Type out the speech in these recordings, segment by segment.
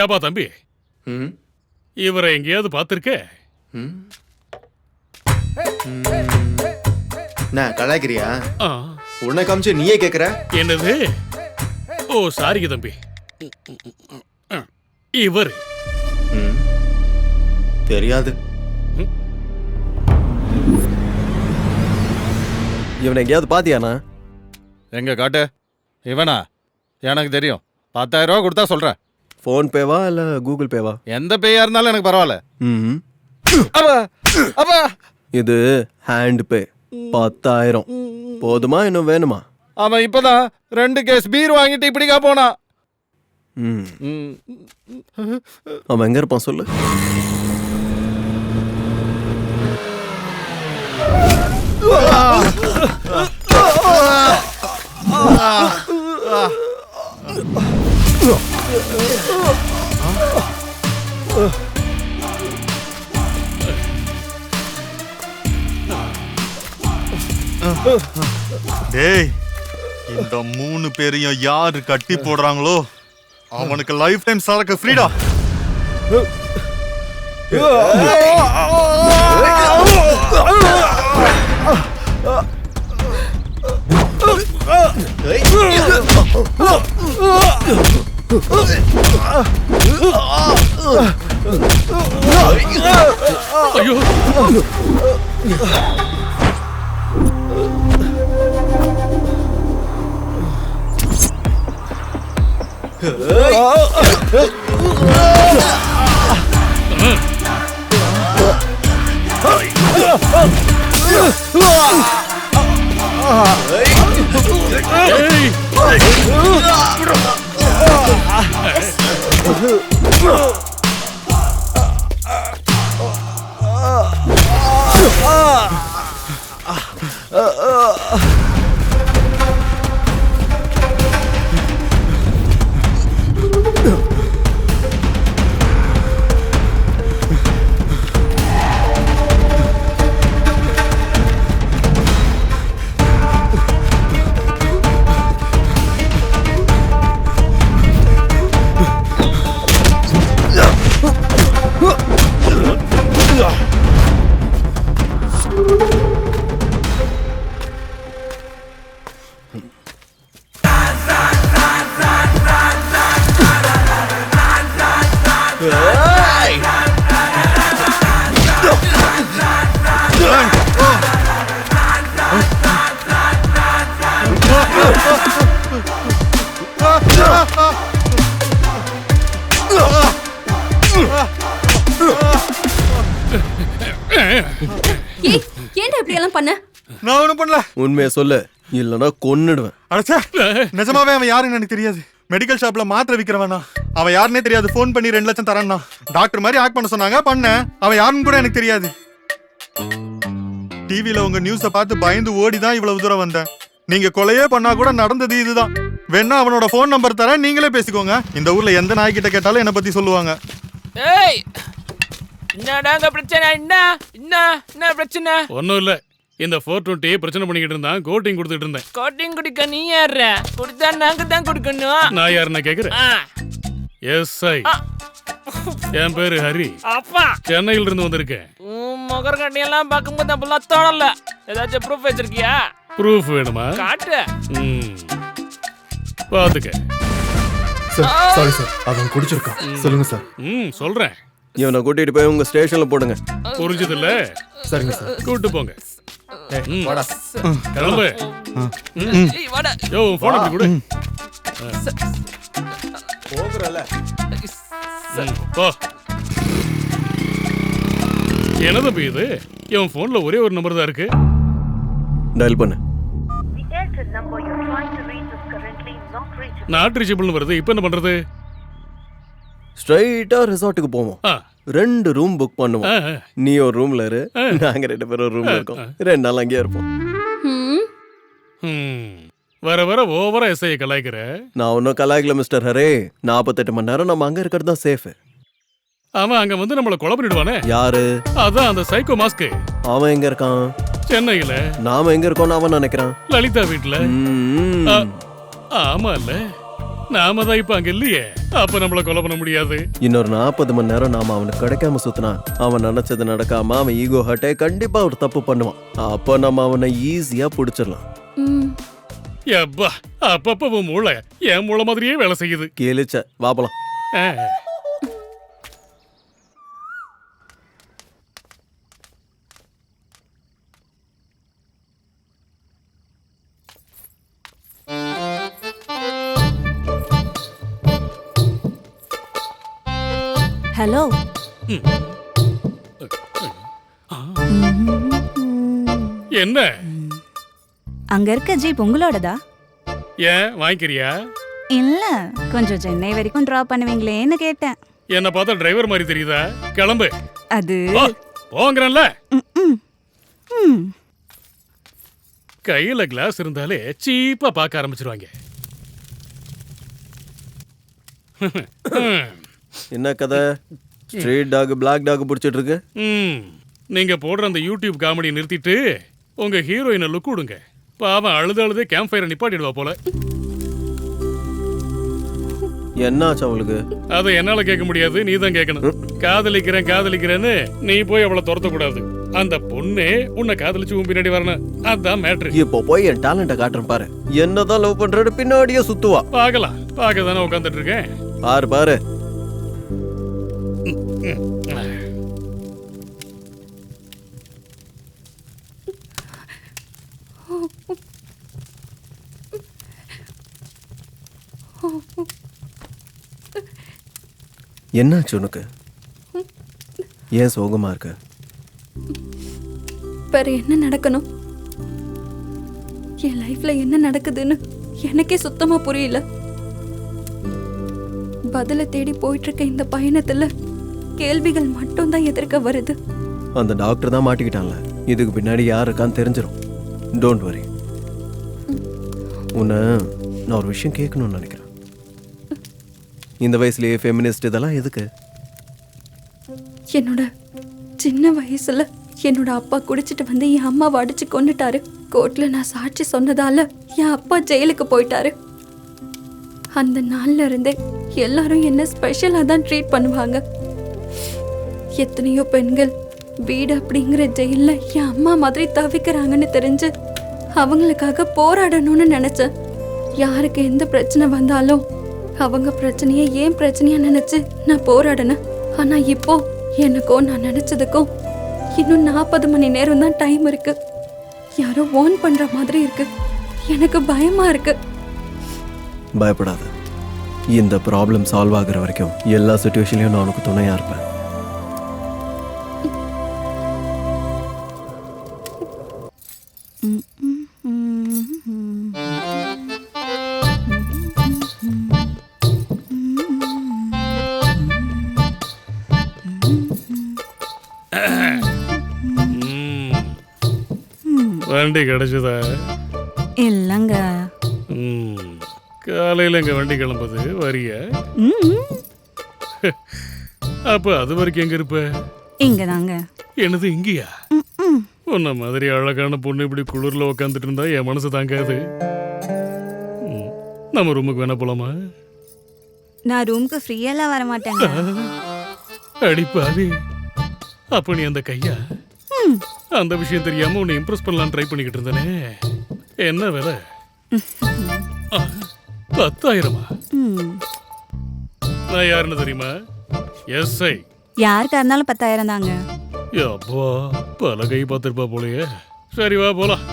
ஏப்பா தம்பி? ம். இவரை எங்கேயாவது பார்த்திருக்க? ம். நான் கலாய்க்கிறியா? உன்னை காமிச்சு நீயே கேக்குற? என்னது? ஓ சாரிங்க தம்பி. இவர். ம். தெரியாது. இவனை எங்கேயாவது பாத்தியாண்ணா? எங்க காட்டு? இவனா? எனக்கு தெரியும். பத்தாயிரம் ரூபா கொடுத்தா சொல்றேன். ஃபோன் பேவா இல்ல கூகுள் பேவா எந்த பேயா இருந்தாலும் எனக்கு பரவாயில்ல. ம் அப்பா அப்பா. இது ஹேண்ட் பே பத்தாயிரம். போதுமா இன்னும் வேணுமா? அவன் இப்பதான் ரெண்டு கேஸ் பீர் வாங்கிட்டு இப்படிக்கா போனான் ம். ம். அவன் எங்க இருப்பான் சொல்லு? பேரையும் யார் கட்டி போடுறாங்களோ? அவனுக்கு லைஃப் டைம் சரக்கு ஃப்ரீடா ஐயோ. ஏய், ஏய் ஏன்டா இப்படி எல்லாம் பண்ண? நான் ஒண்ணும் பண்ணல. உண்மையை சொல்லு. இல்லைன்னா கொன்னுடுவேன். அடச்சே நிஜமாவே அவன் யாருன்னு எனக்கு தெரியாது. மெடிக்கல் ஷாப்ல மாத்திரை விக்கிறவனா. அவன் யாருன்னே தெரியாது. ஃபோன் பண்ணி ரெண்டு லட்சம் தரேன்னா. டாக்டர் மாதிரி ஆக்ட் பண்ண சொன்னாங்க பண்ணேன். அவன் யாருன்னு கூட எனக்கு தெரியாது. டிவில உங்க நியூஸ பார்த்து பயந்து ஓடி தான் இவ்வளவு தூரம் வந்தேன். நீங்க கொலையே பண்ணா கூட நடந்தது இதுதான். வேணா அவனோட ஃபோன் நம்பர் தரேன் நீங்களே பேசிக்கோங்க. இந்த ஊர்ல எந்த நாய்கிட்ட கேட்டாலும் என்னை பத்தி சொல்லுவாங்க. ஏய் என்னடாங்க பிரச்சனை? என்ன? என்ன? என்ன பிரச்சனை? ஒண்ணும் இல்ல. இந்த ஃபோர் டுவெண்ட்டி பிரச்சனை பண்ணிக்கிட்டு இருந்தான். கோட்டிங் கொடுத்துட்டு இருந்தேன். கோட்டிங் குடிக்க நீ யார குடித்தா நாங்க தான் குடிக்கணும். நான் யாருன்னு கேக்குறேன்? ஆ, எஸ் ஐ என் பேரு ஹரி. அப்பா. சென்னையில இருந்து வந்திருக்கேன். உன் முகர் கட்டியெல்லாம் பார்க்கும்போது அப்பெல்லாம் தோணல ஏதாச்சும் ப்ரூஃப் வச்சிருக்கியா? ப்ரூஃப் வேணுமா? காட்டு. ம். பாத்துக்க. Sir sorry sir. அவன் குடிச்சிருக்கான். சொல்லுங்க சார். ம் சொல்றேன். இவனை கூட்டிட்டு போய் உங்க ஸ்டேஷன்ல போடுங்க. புரிஞ்சது இல்ல சரிங்க சார். கூட்டு போங்க. கிளம்பு. யோ போன் அப்படி கொடு. போகிறல போ. என்ன தம்பி இது? இவன் போன்ல ஒரே ஒரு நம்பர் தான் இருக்கு. டயல் பண்ணு. The Airtel number you're trying to reach is currently not reachable. Not ரீச்சபிள்னு வருது. இப்போ என்ன பண்றது? ஸ்ட்ரைட்டா ரிசார்ட்டுக்கு போவோம். ரெண்டு ரூம் புக் பண்ணுவோம். நீ ஒரு ரூம்ல இரு நாங்க ரெண்டு பேரும் ஒரு ரூம்ல இருக்கோம். ரெண்டு நாள் அங்கேயே இருப்போம். வர வர ஓவரா எஸ்ஐ கலாய்க்கிற? நான் ஒன்றும் கலாய்க்கல மிஸ்டர் ஹரே. நாற்பத்தெட்டு மணி நேரம் நம்ம அங்க இருக்கிறது தான் சேஃப் அவன் அங்க வந்து நம்மள கொலை பண்ணிடுவானே? யாரு? அதான் அந்த சைக்கோ மாஸ்க் அவன் எங்க இருக்கான்? சென்னையில. நாம எங்க இருக்கோம்னு அவன் நினைக்கிறான். லலிதா ம். ஆமா இல்ல நாம தான் இப்ப அங்க இல்லையே. அப்ப நம்மள கொலை பண்ண முடியாது. இன்னொரு நாற்பது மணி நேரம் நாம அவனுக்கு கிடைக்காம சுத்தினா அவன் நினைச்சது நடக்காம அவன் ஈகோ ஹர்ட்டே கண்டிப்பா ஒரு தப்பு பண்ணுவான். அப்போ நம்ம அவனை ஈஸியா பிடிச்சிடலாம். ம், எப்பா அப்பப்ப உன் மூளை என் மூளை மாதிரியே வேலை செய்யுது. கேளிச்ச வாபலாம் ஹலோ. என்ன? அங்க இருக்க ஜீப் உங்களோடதா? ஏன் வாங்கிக்கிறியா? இல்ல கொஞ்சம் சென்னை வரைக்கும் டிராப் பண்ணுவீங்களேன்னு கேட்டேன். என்ன பார்த்தா டிரைவர் மாதிரி தெரியுதா? கிளம்பு. அது. ம். கையில கிளாஸ் இருந்தாலே சீப்பா பார்க்க ஆரம்பிச்சிருவாங்க. என்ன கதை? ஸ்ட்ரீட் டாக் பிளாக் டாக் பிடிச்சிட்டு இருக்கு ம். நீங்க போடுற அந்த யூடியூப் காமெடி நிறுத்திட்டு உங்க ஹீரோயினை லுக் விடுங்க பாவம் அழுது அழுதே கேம்ப் ஃபயரை நிப்பாட்டிடுவா போல. என்னாச்சு அவளுக்கு அதை என்னால கேட்க முடியாது நீ தான் கேட்கணும் காதலிக்கிறேன் காதலிக்கிறேன்னு நீ போய் அவளை துரத்த கூடாது அந்த பொண்ணே உன்னை காதலிச்சு உன் பின்னாடி வரணும். அதான் மேட்ரு இப்போ போய் என் டேலண்ட்டை காட்டுறேன் பாரு. என்னதான் லவ் பண்றேன்னு பின்னாடியே சுத்துவா. பார்க்கலாம். பார்க்க தானே உட்காந்துட்டு இருக்கேன். பாரு பாரு. என்னாச்சு உனக்கு? ஏன் சோகமா இருக்க? வேற என்ன நடக்கணும்? என் லைஃப்ல என்ன நடக்குதுன்னு எனக்கே சுத்தமா புரியல. பதில தேடி போயிட்டு இருக்க இந்த பயணத்துல கேள்விகள் மட்டும்தான் எதிர்க்க வருது. அந்த டாக்டர் தான் மாட்டிக்கிட்டான்ல. இதுக்கு பின்னாடி யார் இருக்கான்னு தெரிஞ்சிடும் டோன்ட் வரி உன்னை நான் ஒரு விஷயம் கேட்கணும்னு நினைக்கிறேன். இந்த வயசுலயே ஃபெமினிஸ்ட் இதெல்லாம் எதுக்கு? என்னோட சின்ன வயசுல என்னோட அப்பா குடிச்சிட்டு வந்து என் அம்மாவை அடிச்சு கொன்னுட்டாரு. கோர்ட்ல நான் சாட்சி சொன்னதால என் அப்பா ஜெயிலுக்கு போயிட்டாரு. அந்த நாள்ல இருந்தே எல்லாரும் என்ன ஸ்பெஷலா தான் ட்ரீட் பண்ணுவாங்க. எத்தனையோ பெண்கள் வீடு அப்படிங்கிற ஜெயில்ல என் அம்மா மாதிரி தவிக்கிறாங்கன்னு தெரிஞ்சு அவங்களுக்காக போராடணும்னு நினைச்சேன். யாருக்கு எந்த பிரச்சனை வந்தாலும் அவங்க பிரச்சனையை ஏன் பிரச்சனையா நினைச்சு நான் போராடினேன். ஆனா இப்போ எனக்கோ நான் நினைச்சதுக்கும் இன்னும் நாற்பது மணி நேரம் தான் டைம் இருக்கு. யாரோ வார்ன் பண்ற மாதிரி இருக்கு. எனக்கு பயமா இருக்கு. பயப்படாத. இந்த ப்ராப்ளம் சால்வ் ஆகிற வரைக்கும் எல்லா சுச்சுவேஷன்லையும் நான் உனக்கு துணையா இருப்பேன். வண்டி கிடைச்சதா? இல்லங்க. காலையில இங்க வண்டி கிளம்புது. வரிய? அப்ப அது வரைக்கும் எங்க இருப்ப? இங்கதாங்க. என்னது இங்கயா. உன்ன மாதிரி அழகான பொண்ணு இப்படி குளிர்ல உட்காந்துட்டு இருந்தா என் மனசு தாங்காது. ம். நம்ம ரூமுக்கு வேணா போலாமா? நான் ரூமுக்கு ஃப்ரீயெல்லாம் வர மாட்டேங்க அடிப்பாவி அப்ப நீ அந்த கையா? அந்த விஷயம் தெரியாம உன்னை இம்ப்ரெஸ் பண்ணலாம் ட்ரை பண்ணிக்கிட்டு இருந்தனே. என்ன விலை? ஆ, பத்தாயிரமா? ம். நான் யாருன்னு தெரியுமா? எஸ்ஐ யாருக்கா இருந்தாலும் பத்தாயிரம் தாங்க. அப்பா. பல கை பார்த்துருப்பா போலயே. சரி வா போலாம்.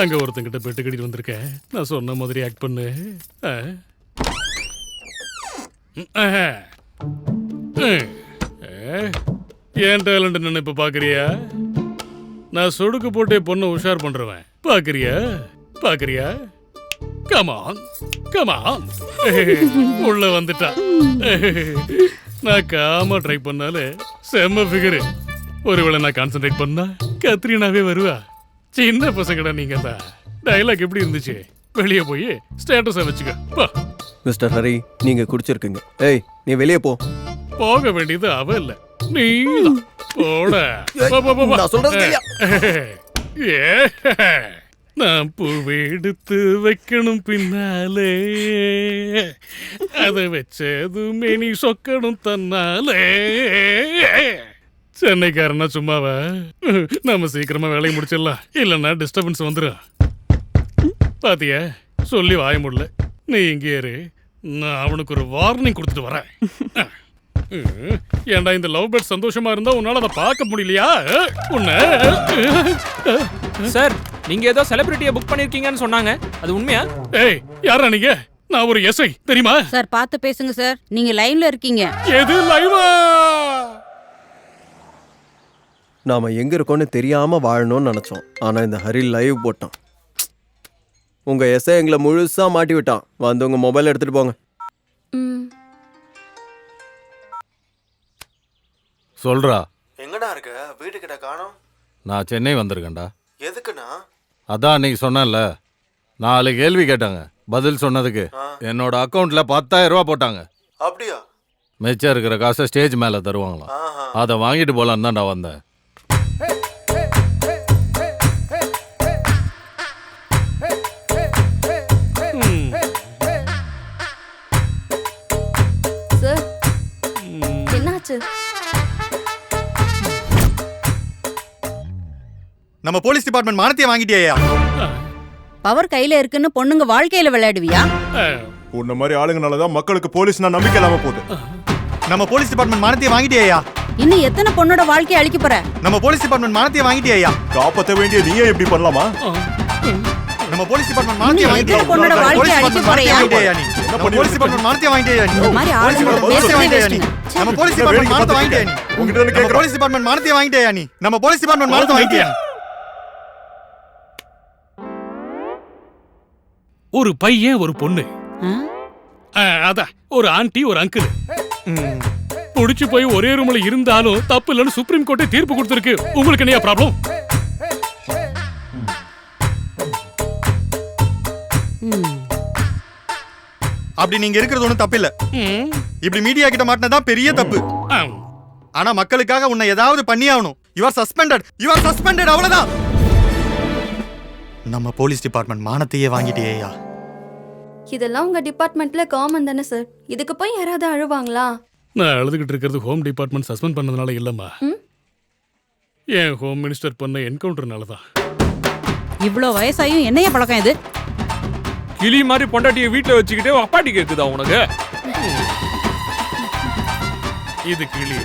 அங்க ஒருத்தங்கிட்ட பெட்டு கட்டிட்டு வந்திருக்கேன். நான் சொன்ன மாதிரி ஆக்ட் பண்ணு. ஏ, ஏன் டேலண்ட் என்ன இப்ப பாக்குறியா? நான் சொடுக்கு போட்டே பொண்ணை உஷார் பண்றவன். பாக்குறியா? பாக்குறியா? கமான் கமான் உள்ள வந்துட்டா. நான் காம ட்ரை பண்ணாலே செம்ம ஃபிகரு ஒருவேளை நான் கான்சென்ட்ரேட் பண்ணா கத்ரீனாவே வருவா. சின்ன பசங்கடா நீங்க தான் டைலாக் எப்படி இருந்துச்சு? வெளியே போய் ஸ்டேட்டஸை வச்சுக்க. போ. மிஸ்டர் ஹரி நீங்க குடிச்சிருக்கீங்க. ஏய் நீ வெளியே போ. போக வேண்டியது அவ இல்ல. நீதான். போட. நான் சொல்றது? ஏ. நான் பூவெடுத்து வைக்கணும் பின்னாலே. அதை வச்சதும் இனி சொக்கணும் தன்னாலே. சென்னைக்காரனா சும்மாவா? நம்ம சீக்கிரமா வேலையை முடிச்சிடலாம். இல்லைன்னா டிஸ்டர்பன்ஸ் வந்துடும் பாத்தியா? சொல்லி வாய முடியல நீ இங்கே இரு. நான் அவனுக்கு ஒரு வார்னிங் கொடுத்துட்டு வரேன். ம், ஏன்டா இந்த லவ் பேர்ட் சந்தோஷமா இருந்தா உன்னால அதை பார்க்க முடியலையா? உன்னை சார் நீங்க ஏதோ செலிபிரிட்டியை புக் பண்ணிருக்கீங்கன்னு சொன்னாங்க. அது உண்மையா? ஏய் யாரா நீங்க? நான் ஒரு எஸ்ஐ தெரியுமா? சார் பார்த்து பேசுங்க சார். நீங்க லைன்ல இருக்கீங்க. எது லைவா நாம எங்க இருக்கோம்னு தெரியாம வாழணும்னு நினைச்சோம். ஆனா இந்த ஹரி லைவ் போட்டான். உங்க எஸ்ஐ எங்களை முழுசா மாட்டி விட்டான். வந்து உங்க மொபைல் எடுத்துட்டு போங்க. சொல்றா. எங்கடா இருக்க? வீட்டு கிட்ட காணோம். நான் சென்னை வந்திருக்கேன்டா. எதுக்குண்ணா? அதான் அன்னைக்கு சொன்னேன்ல. நாலு கேள்வி கேட்டாங்க. பதில் சொன்னதுக்கு. என்னோட அக்கவுண்ட்ல பத்தாயிரம் ரூபா போட்டாங்க. அப்படியா? மிச்சம் இருக்கிற காசை ஸ்டேஜ் மேலே தருவாங்களாம். ஆஹா. அதை வாங்கிட்டு போலான்னு தான் நான் வந்தேன் என்னாச்சு? நம்ம போலீஸ் டிபார்ட்மெண்ட் மானத்தையே வாங்கிட்டியா பவர் கையில இருக்குன்னு பொண்ணுங்க வாழ்க்கையில விளையாடுவியா? உன்ன மாதிரி ஆளுங்கனால தான் மக்களுக்கு போலீஸ்னா நம்பிக்கை இல்லாம போகுது. நம்ம போலீஸ் டிபார்ட்மெண்ட் மானத்தையே வாங்கிட்டியா இன்னும் எத்தனை பொண்ணோட வாழ்க்கையை அழிக்க போற? நம்ம போலீஸ் டிபார்ட்மெண்ட் மானத்தையே வாங்கிட்டியா காப்பாத்த வேண்டிய நீயே இப்படி பண்ணலாமா? நம்ம போலீஸ் டிபார்ட்மெண்ட் மானத்தையே வாங்கிட்டியா பொண்ணோட வாழ்க்கையை அழிக்க போறியா? நம்ம போலீஸ் டிபார்ட்மெண்ட் மானத்தையே வாங்கிட்டியா நீ? இந்த மாதிரி போலீஸ் ஆளுங்களோட டிபார்ட்மெண்ட் waste வாங்கிட்டியா? நீ? உங்ககிட்ட நம்ம இருந்து போலீஸ் டிபார்ட்மெண்ட் மானத்தையே வாங்கிட்டியா நீ? நம்ம போலீஸ் டிபார்ட்மெண்ட் மானத்தையே வாங்கிட்டியா? ஒரு பையன் ஒரு பொண்ணு. அதான் ஒரு ஆண்டி ஒரு அங்கிள் புடிச்சு போய் ஒரே ரூம்ல இருந்தாலும் தப்பு இல்லைன்னு சுப்ரீம் கோர்ட்டே தீர்ப்பு கொடுத்துருக்கு. உங்களுக்கு என்ன ப்ராப்ளம். அப்படி நீங்க இருக்கிறது ஒண்ணும் தப்பு இல்ல இப்படி மீடியா கிட்ட மாட்டினதான் பெரிய தப்பு. ஆனா மக்களுக்காக உன்னை ஏதாவது பண்ணி ஆகணும் you are suspended you are suspended அவ்வளவுதான். நம்ம போலீஸ் டிபார்ட்மெண்ட் மானத்தையே வாங்கிட்டேயா இதெல்லாம் உங்க டிபார்ட்மெண்ட்ல காமன் தானே சார் இதுக்கு போய் யாராவது அழுவாங்களா? நான் அழுதுகிட்டு இருக்கிறது ஹோம் டிபார்ட்மெண்ட் சஸ்பெண்ட் பண்ணதுனால இல்லம்மா. என் ஹோம் மினிஸ்டர் பண்ண என்கவுண்டர்னால தான். இவ்வளோ வயசாயும் என்னைய பழக்கம் இது? கிளி மாதிரி பொண்டாட்டியை வீட்டில் வச்சுக்கிட்டே அப்பாட்டி கேட்குதா உனக்கு? இது கிளி.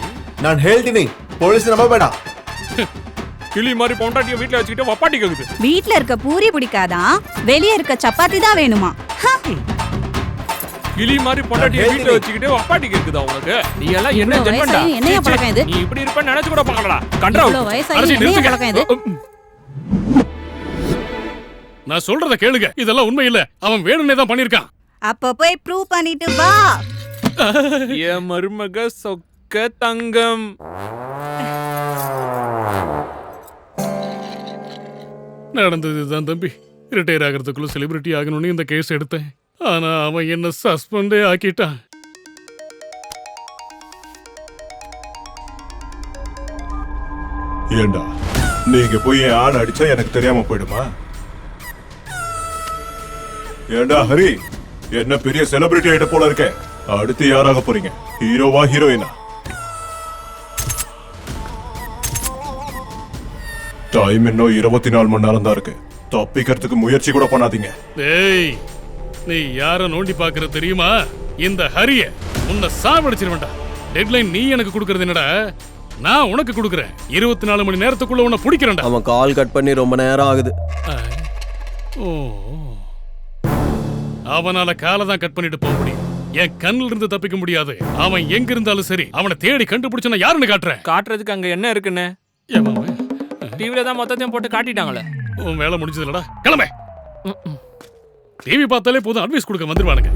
நான் ஹேல்தினி போலீஸ் நம்ப வேண்டாம். கிளி மாதிரி பொண்டாட்டியை வீட்டுல வச்சுக்கிட்டு அப்பாட்டி கேக்குது. வீட்ல இருக்க பூரி பிடிக்காதான் வெளியே இருக்க சப்பாத்தி தான் வேணுமா! கிளி மாதிரி பொண்டாட்டியை வீட்டுல வச்சுக்கிட்டு அப்பாட்டி கேக்குதா உனக்கு? நீ எல்லாம் என்ன ஜென்மண்டா சீ, பழக்கம் இது? நீ இப்படி இருப்ப நினைச்சு கூட பார்க்கலடா. கண்டா அரசி, என்னைய நிறுத்துங்க. பழக்கம் இது? நான் சொல்றத கேளுங்க. இதெல்லாம் உண்மை இல்ல. அவன் வேணும்னே தான் பண்ணிருக்கான் அப்ப போய் ப்ரூவ் பண்ணிட்டு வா. என் மருமக சொக்க தங்கம். நடந்தது தான் தம்பி. ரிட்டையர் ஆகிறதுக்குள்ள செலிபிரிட்டி ஆகணும்னு இந்த கேஸ் எடுத்தேன். ஆனா அவன் என்ன சஸ்பெண்டே ஆக்கிட்டான். ஏண்டா? நீங்க போய் என் ஆள் அடிச்சா எனக்கு தெரியாம போயிடுமா? ஏண்டா ஹரி? என்ன பெரிய செலிபிரிட்டி ஆயிட்ட போல இருக்க? அடுத்து யாராக போறீங்க? ஹீரோவா ஹீரோயினா டைம் இன்னும் இருபத்தி நாலு மணி நேரம் தான் இருக்கு. தப்பிக்கிறதுக்கு முயற்சி கூட பண்ணாதீங்க. டேய் நீ யார நோண்டி பாக்குற தெரியுமா? இந்த ஹரிய உன்னை சாவடிச்சிருவேன்டா. டெட்லைன் நீ எனக்கு கொடுக்கறது என்னடா? நான் உனக்கு கொடுக்குறேன். இருபத்தி நாலு மணி நேரத்துக்குள்ள உன்னை பிடிக்கிறேன்டா. அவன் கால் கட் பண்ணி ரொம்ப நேரம் ஆகுது. ஆ. ஓ. அவனால காலை தான் கட் பண்ணிட்டு போக முடியும். என் கண்ணில் இருந்து தப்பிக்க முடியாது. அவன் எங்க இருந்தாலும் சரி அவனை தேடி கண்டுபிடிச்சு நான் யாருன்னு காட்டுறேன். காட்டுறதுக்கு அங்க என்ன இருக்குன்னு? டிவில தான் மொத்தத்தையும் போட்டு காட்டிட்டாங்களே. உன் வேலை முடிஞ்சதுலடா கிளம்பே. டிவி பார்த்தாலே போதும் அட்வைஸ் கொடுக்க வந்துருவானுங்க.